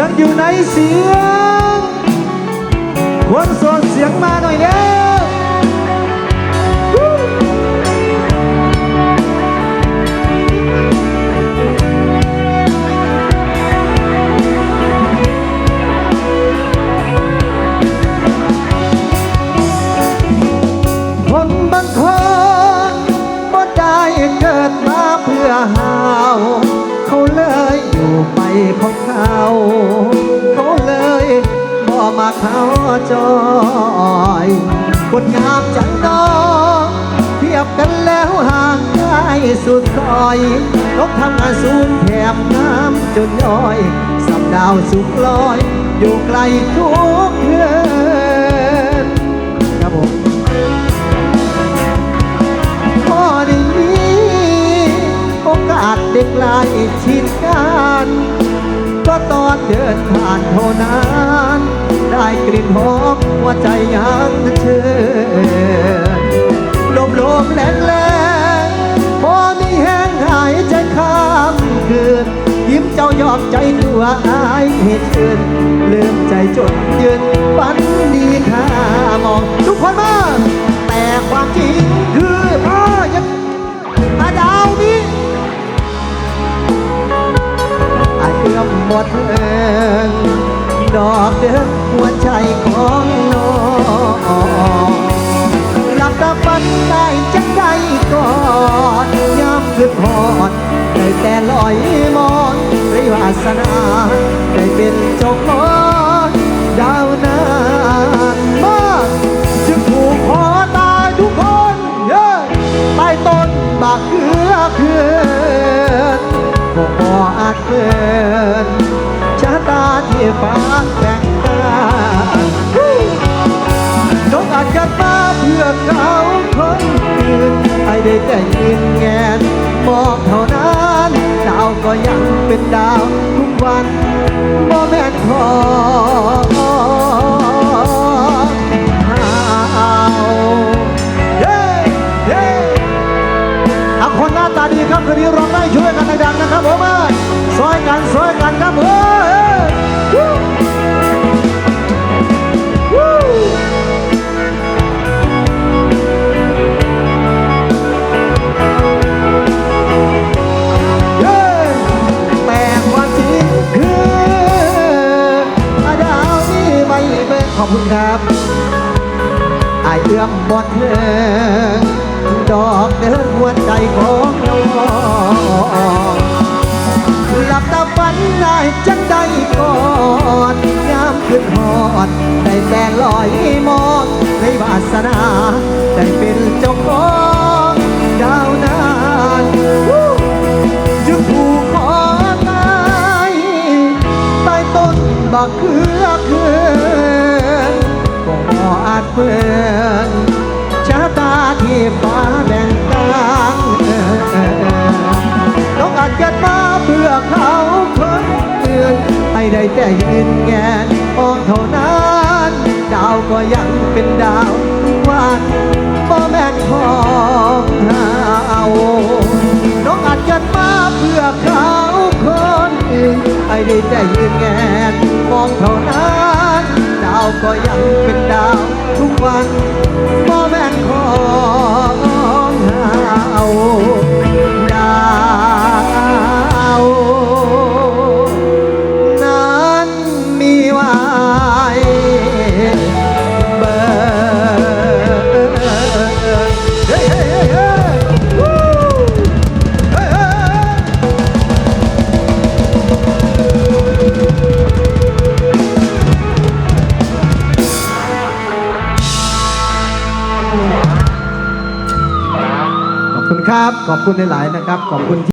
ยงอยู่ไหนเสียง คนโสดเสียงมาหน่อยเร็วคนบางคนบ่ได้เกิดมาเพื่อหาว เขาเลยอยู่ไปของ เขาเขาเลยบ่มาเขาจอยบทงามจังน้องเทียบกันแล้วห่างไกลสุดซอยนกทำงานสูงแถมน้ำจนย้อยสับดาวสุกลอย อยู่ไกลทุกเือนครับผมพอได้มีโอกาสเด็กลายชิดกัน ก็ตอนเดินผ่านเท่านั้น ได้กลิ่นหอมหัวใจยังเชิญลมลมแรงแรงพอมีแห้งหายใจข้ามคืน ยิ้มเจ้ายอมใจตัวอายเหตุเชิญลืมใจจนยืนฝันดีค่ามองทุกคนมา ดเอิงดอกเดินหัวใจของน้องหลับตาฝันได้จังใดก่อนยามคืนพอดได้แต่ลอยมองไรวาสนา ได้เป็นเจ้าของดาวนานมากจึงผูกคอตายทุกคนเย้ใต้ต้นบากเขือเพื่อนก็บ่อาจเกินชะตาที่ ฟ้าแบ่งกันน้องอาจจะมาเพื่อเขาคนอื่นไอ้ได้แต่ยืนแงนมองเท่านั้นดาวก็ยังเป็นดาวทุกวันบ่แม่นของเฮาเย้เย้เอาคนหน้าตาดีครับคืนนี้ร้องได้ช่วยกันดังๆนะครับผมเอ้ยซอยกันซอยกันครับเฮ้ คุณครับไอเอื้อมบอดเถิงดอกเดินหัวใจของน้องหลับตาฝันได้จังได้ก่อนยามขึ้นหอดได้แต่ลอยมองในวาสนา ได้เป็นเจ้าของ ได้แต่ยืนแงนมองเท่านั้นดาวก็ยังเป็นดาวทุกวันบ่แม่นของเฮาน้องอาจเกิดมาเพื่อเขาคนอื่นไอ้ได้แต่ยืนแงนมองเท่านั้นดาวก็ยังเป็นดาวทุกวันบ่แม่นของ ครับ ขอบคุณหลาย ๆ นะครับ ขอบคุณ